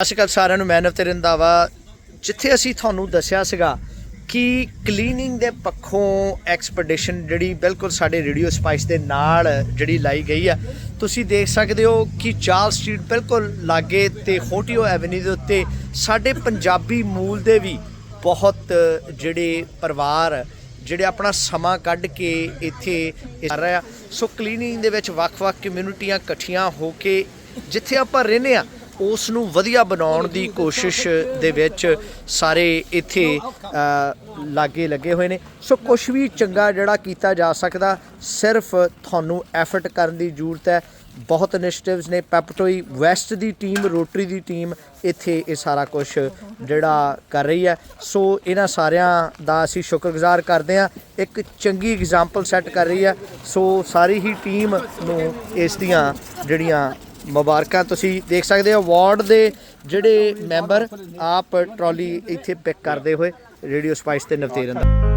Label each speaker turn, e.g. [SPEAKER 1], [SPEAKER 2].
[SPEAKER 1] ਸਤਿ ਸ਼੍ਰੀ ਅਕਾਲ ਸਾਰਿਆਂ ਨੂੰ, ਮੈਂ ਨਵਤੇ ਰੰਦਾਵਾ ਜਿੱਥੇ ਅਸੀਂ ਤੁਹਾਨੂੰ ਦੱਸਿਆ ਸੀਗਾ ਕਿ ਕਲੀਨਿੰਗ ਦੇ ਪੱਖੋਂ ਐਕਸਪੈਡੀਸ਼ਨ ਜਿਹੜੀ ਬਿਲਕੁਲ ਸਾਡੇ ਰੇਡੀਓ ਸਪਾਈਸ ਦੇ ਨਾਲ ਜਿਹੜੀ ਲਾਈ ਗਈ ਆ, ਤੁਸੀਂ ਦੇਖ ਸਕਦੇ ਹੋ ਕਿ ਚਾਰਲ ਸਟਰੀਟ ਬਿਲਕੁਲ ਲਾਗੇ ਤੇ ਹੋਟੀਓ ਐਵਨਿਊ ਦੇ ਉੱਤੇ ਸਾਡੇ ਪੰਜਾਬੀ ਮੂਲ ਦੇ ਵੀ ਬਹੁਤ ਜਿਹੜੇ ਪਰਿਵਾਰ, ਜਿਹੜੇ ਆਪਣਾ ਸਮਾਂ ਕੱਢ ਕੇ ਇੱਥੇ ਇਹ ਕਰ ਆ। ਸੋ ਕਲੀਨਿੰਗ ਦੇ ਵਿੱਚ ਵੱਖ-ਵੱਖ ਕਮਿਊਨਿਟੀਆਂ ਇਕੱਠੀਆਂ ਹੋ ਕੇ ਜਿੱਥੇ ਆਪਾਂ ਰਹਿੰਦੇ ਆ ਉਸ ਨੂੰ ਵਧੀਆ ਬਣਾਉਣ ਦੀ ਕੋਸ਼ਿਸ਼ ਦੇ ਵਿੱਚ ਸਾਰੇ ਇੱਥੇ ਲਾਗੇ ਲੱਗੇ ਹੋਏ ਨੇ। ਸੋ ਕੁਝ ਵੀ ਚੰਗਾ ਜਿਹੜਾ ਕੀਤਾ ਜਾ ਸਕਦਾ ਸਿਰਫ ਤੁਹਾਨੂੰ ਐਫਰਟ ਕਰਨ ਦੀ ਜ਼ਰੂਰਤ ਹੈ। ਬਹੁਤ ਇਨੀਸ਼ੀਏਟਿਵਸ ਨੇ। ਪੈਪਟੋਈ ਵੈਸਟ ਦੀ ਟੀਮ ਰੋਟਰੀ ਦੀ ਟੀਮ ਇੱਥੇ ਇਹ ਸਾਰਾ ਕੁਝ ਜਿਹੜਾ ਕਰ ਰਹੀ ਹੈ। ਸੋ ਇਹਨਾਂ ਸਾਰਿਆਂ ਦਾ ਅਸੀਂ ਸ਼ੁਕਰਗੁਜ਼ਾਰ ਕਰਦੇ ਹਾਂ। ਇੱਕ ਚੰਗੀ ਐਗਜ਼ਾਮਪਲ ਸੈੱਟ ਕਰ ਰਹੀ ਹੈ। ਸੋ ਸਾਰੀ ਹੀ ਟੀਮ ਨੂੰ ਇਸ ਦੀਆਂ ਜਿਹੜੀਆਂ ਮੁਬਾਰਕਾਂ। ਤੁਸੀਂ ਦੇਖ ਸਕਦੇ ਹੋ ਵਾਰਡ ਦੇ ਜਿਹੜੇ ਮੈਂਬਰ ਆਪ ਟਰਾਲੀ ਇੱਥੇ ਪਿਕ ਕਰਦੇ ਹੋਏ ਰੇਡੀਓ ਸਪਾਈਸ ਤੇ ਨਵਤੇਰਨ ਦਾ।